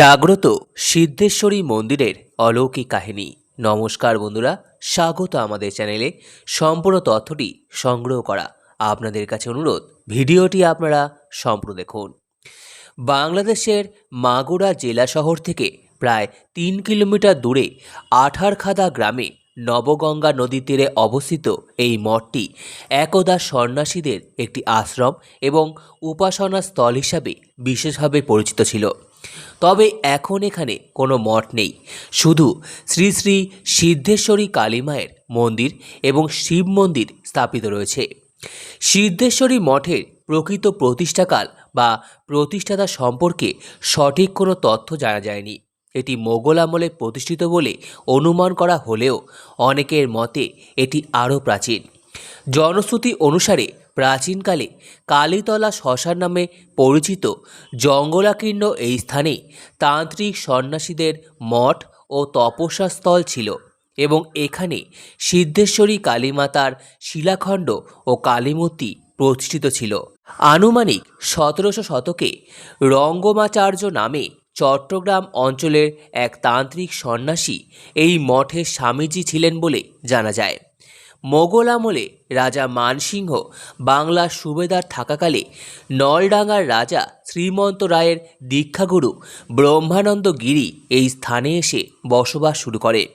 জাগ্রত সিদ্ধেশ্বরী মন্দিরের অলৌকিক কাহিনী। নমস্কার বন্ধুরা, স্বাগত আমাদের চ্যানেলে। সম্পূর্ণ তথ্যটি সংগ্রহ করা আপনাদের কাছে অনুরোধ, ভিডিওটি আপনারা সম্পূর্ণ দেখুন। বাংলাদেশের মাগুরা জেলা শহর থেকে প্রায় তিন কিলোমিটার দূরে আঠারখাদা গ্রামে নবগঙ্গা নদীর তীরে অবস্থিত এই মঠটি একদা সন্ন্যাসীদের একটি আশ্রম এবং উপাসনা স্থল হিসাবে বিশেষভাবে পরিচিত ছিল। তবে এখন এখানে কোনো মঠ নেই। শুধু শ্রী শ্রী সিদ্ধেশ্বরী কালীমায়ের মন্দির এবং শিব মন্দির স্থাপিত রয়েছে। সিদ্ধেশ্বরী মঠের প্রকৃত প্রতিষ্ঠাকাল বা প্রতিষ্ঠাতা সম্পর্কে সঠিক কোনো তথ্য জানা যায়নি। এটি মোগল আমলে প্রতিষ্ঠিত বলে অনুমান করা হলেও অনেকের মতে এটি আরও প্রাচীন। জনশ্রুতি অনুসারে প্রাচীনকালে কালীতলা শ্মশান নামে পরিচিত জঙ্গলাকীর্ণ এই স্থানে তান্ত্রিক সন্ন্যাসীদের মঠ ও তপস্যাস্থল ছিল এবং এখানে সিদ্ধেশ্বরী কালীমাতার শিলাখণ্ড ও কালীমূর্তি প্রতিষ্ঠিত ছিল। আনুমানিক সতেরোশো শতকে রঙ্গমাচার্য নামে চট্টগ্রাম অঞ্চলের এক তান্ত্রিক সন্ন্যাসী এই মঠের স্বামীজি ছিলেন বলে জানা যায়। মোগল আমলে রাজা মানসিংহ বাংলার সুবেদার থাকাকালে নলডাঙ্গার রাজা শ্রীমন্ত রায়ের দীক্ষাগুরু ব্রহ্মানন্দ গিরি এই স্থানে এসে বসবাস শুরু করে।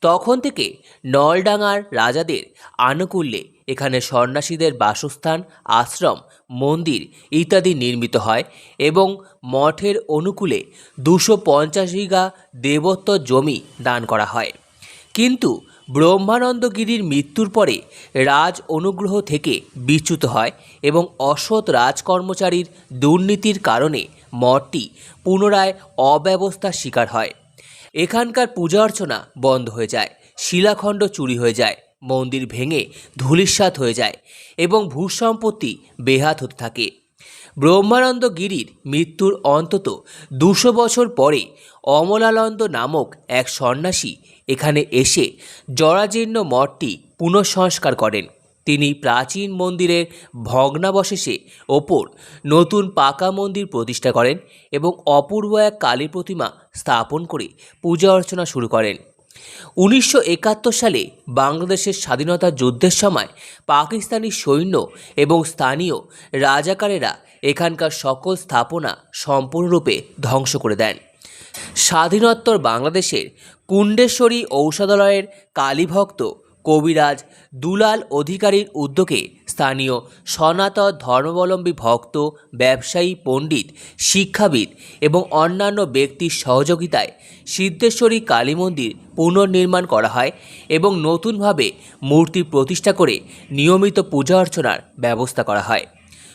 তখন থেকে নলডাঙ্গার রাজাদের আনুকূল্যে এখানে সন্ন্যাসীদের বাসস্থান, আশ্রম, মন্দির ইত্যাদি নির্মিত হয় এবং মঠের অনুকূলে দুশো পঞ্চাশ বিঘা দেবত্ব জমি দান করা হয়। কিন্তু ব্রহ্মানন্দগিরির মৃত্যুর পরে রাজ অনুগ্রহ থেকে বিচ্যুত হয় এবং অসৎ রাজকর্মচারীর দুর্নীতির কারণে মঠটি পুনরায় অব্যবস্থার শিকার হয়। এখানকার পূজা অর্চনা বন্ধ হয়ে যায়, শিলাখণ্ড চুরি হয়ে যায়, মন্দির ভেঙে ধূলিসাৎ হয়ে যায় এবং ভূসম্পত্তি বেহাত হতে থাকে। ব্রহ্মানন্দ গিরির মৃত্যুর অন্তত দুশো বছর পরে অমলানন্দ নামক এক সন্ন্যাসী এখানে এসে জরাজীর্ণ মঠটি পুনঃসংস্কার করেন। তিনি প্রাচীন মন্দিরের ভগ্নাবশেষে ওপর নতুন পাকা মন্দির প্রতিষ্ঠা করেন এবং অপূর্ব এক কালী প্রতিমা স্থাপন করে পূজা অর্চনা শুরু করেন। উনিশশো একাত্তর সালে বাংলাদেশের স্বাধীনতা যুদ্ধের সময় পাকিস্তানি সৈন্য এবং স্থানীয় রাজাকারেরা এখানকার সকল স্থাপনা সম্পূর্ণরূপে ধ্বংস করে দেন। স্বাধীনোত্তর বাংলাদেশের কুণ্ডেশ্বরী ঔষধালয়ের কালীভক্ত কবিরাজ দুলাল অধিকারীর উদ্যোগে স্থানীয় সনাতন ধর্মাবলম্বী ভক্ত, ব্যবসায়ী, পণ্ডিত, শিক্ষাবিদ এবং অন্যান্য ব্যক্তির সহযোগিতায় সিদ্ধেশ্বরী কালী মন্দির পুনর্নির্মাণ করা হয় এবং নতুনভাবে মূর্তি প্রতিষ্ঠা করে নিয়মিত পূজা অর্চনার ব্যবস্থা করা হয়।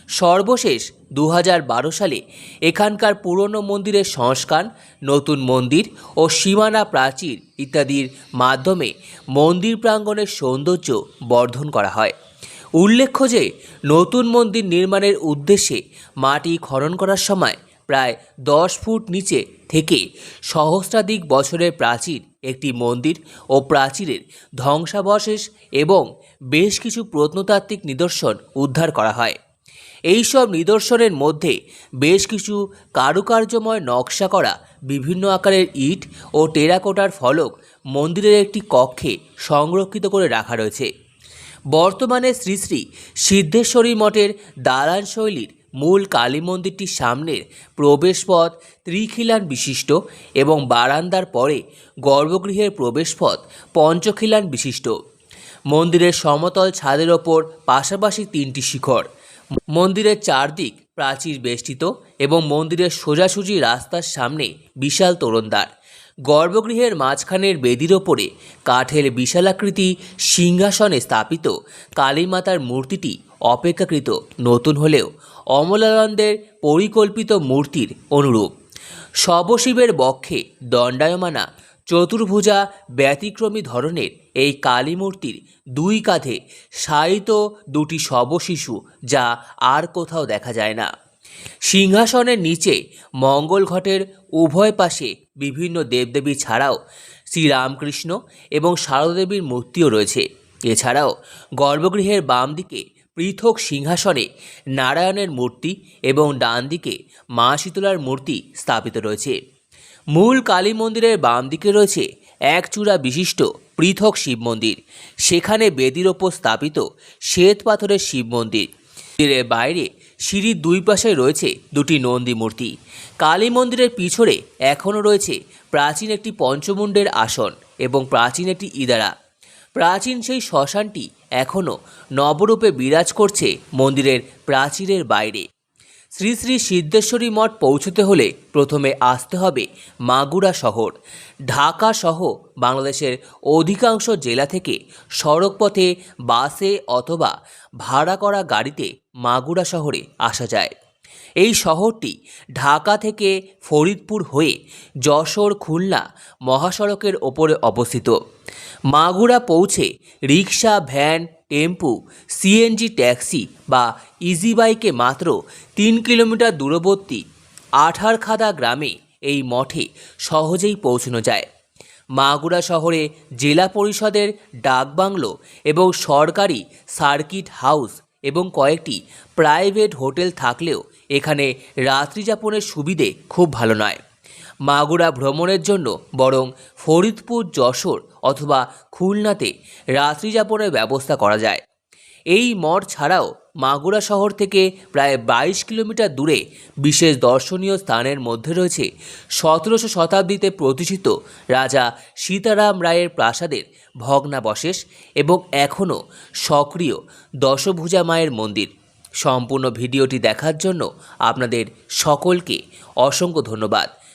সর্বশেষ দু হাজার বারো সালে এখানকার পুরনো মন্দিরের সংস্কার, নতুন মন্দির ও সীমানা প্রাচীর ইত্যাদির মাধ্যমে মন্দির প্রাঙ্গণের সৌন্দর্য বর্ধন করা হয়। উল্লেখ্য যে, নতুন মন্দির নির্মাণের উদ্দেশ্যে মাটি খনন করার সময় প্রায় দশ ফুট নিচে থেকে সহস্রাধিক বছরের প্রাচীর একটি মন্দির ও প্রাচীরের ধ্বংসাবশেষ এবং বেশ কিছু প্রত্নতাত্ত্বিক নিদর্শন উদ্ধার করা হয়। এইসব নিদর্শনের মধ্যে বেশ কিছু কারুকার্যময় নকশা করা বিভিন্ন আকারের ইট ও টেরাকোটার ফলক মন্দিরের একটি কক্ষে সংরক্ষিত করে রাখা রয়েছে। বর্তমানে শ্রী শ্রী সিদ্ধেশ্বরী মঠের দালান শৈলীর মূল কালী মন্দিরটির সামনের প্রবেশপথ ত্রিখিলান বিশিষ্ট এবং বারান্দার পরে গর্ভগৃহের প্রবেশপথ পঞ্চখিলান বিশিষ্ট। মন্দিরের সমতল ছাদের ওপর পাশাপাশি তিনটি শিখর। মন্দিরের চারদিক প্রাচীর বেষ্টিত এবং মন্দিরের সোজাসুজি রাস্তার সামনে বিশাল তোরণদ্বার গর্ভগৃহের মাঝখানের বেদির ওপরে কাঠের বিশালাকৃতি সিংহাসনে স্থাপিত কালীমাতার মূর্তিটি অপেক্ষাকৃত নতুন হলেও অমলানন্দের পরিকল্পিত মূর্তির অনুরূপ। শবশিবের বক্ষে দণ্ডায়মানা চতুর্ভুজা ব্যতিক্রমী ধরনের এই কালী মূর্তির দুই কাঁধে শায়িত দুটি শবশিশু যা আর কোথাও দেখা যায় না। সিংহাসনের নিচে মঙ্গল ঘটের উভয় পাশে বিভিন্ন দেবদেবী ছাড়াও শ্রীরামকৃষ্ণ এবং শারদাদেবীর মূর্তিও রয়েছে। এছাড়াও গর্ভগৃহের বাম দিকে পৃথক সিংহাসনে নারায়ণের মূর্তি এবং ডান দিকে মা শীতলার মূর্তি স্থাপিত রয়েছে। মূল কালী মন্দিরের বাম দিকে রয়েছে এক চূড়া বিশিষ্ট পৃথক শিব মন্দির। সেখানে বেদির ওপর স্থাপিত শ্বেত পাথরের শিব মন্দির। মন্দিরের বাইরে সিঁড়ির দুই পাশে রয়েছে দুটি নন্দী মূর্তি। কালী মন্দিরের পিছনে এখনও রয়েছে প্রাচীন একটি পঞ্চমুণ্ডের আসন এবং প্রাচীন একটি ইদারা। প্রাচীন সেই শ্মশানটি এখনও নবরূপে বিরাজ করছে মন্দিরের প্রাচীরের বাইরে। শ্রী শ্রী সিদ্ধেশ্বরী মঠ পৌঁছতে হলে প্রথমে আসতে হবে মাগুরা শহর। ঢাকা সহ বাংলাদেশের অধিকাংশ জেলা থেকে সড়কপথে, বাসে অথবা ভাড়া করা গাড়িতে মাগুরা শহরে আসা যায়। এই শহরটি ঢাকা থেকে ফরিদপুর হয়ে যশোর, খুলনা মহাসড়কের ওপরে অবস্থিত। মাগুরা পৌঁছে rickshaw van tempo CNG taxi বা ইজি বাইকে মাত্র তিন কিলোমিটার দূরবর্তী আঠারখাদা গ্রামে এই মঠে সহজেই পৌঁছানো যায়। মাগুরা শহরে জেলা পরিষদের ডাকবাংলো এবং সরকারি সার্কিট হাউস এবং কয়েকটি প্রাইভেট হোটেল থাকলেও এখানে রাত্রিযাপনের সুবিধে খুব ভালো নয়। মাগুরা ভ্রমণের জন্য বরং ফরিদপুর, যশোর অথবা খুলনাতে রাত্রিযাপনের ব্যবস্থা করা যায়। এই মঠ ছাড়াও মাগুরা শহর থেকে প্রায় বাইশ কিলোমিটার দূরে বিশেষ দর্শনীয় স্থানের মধ্যে রয়েছে সতেরোশো শতাব্দীতে প্রতিষ্ঠিত রাজা সীতারাম রায়ের প্রাসাদের ভগ্নাবশেষ এবং এখনও সক্রিয় দশভুজা মায়ের মন্দির। সম্পূর্ণ ভিডিওটি দেখার জন্য আপনাদের সকলকে অসংখ্য ধন্যবাদ।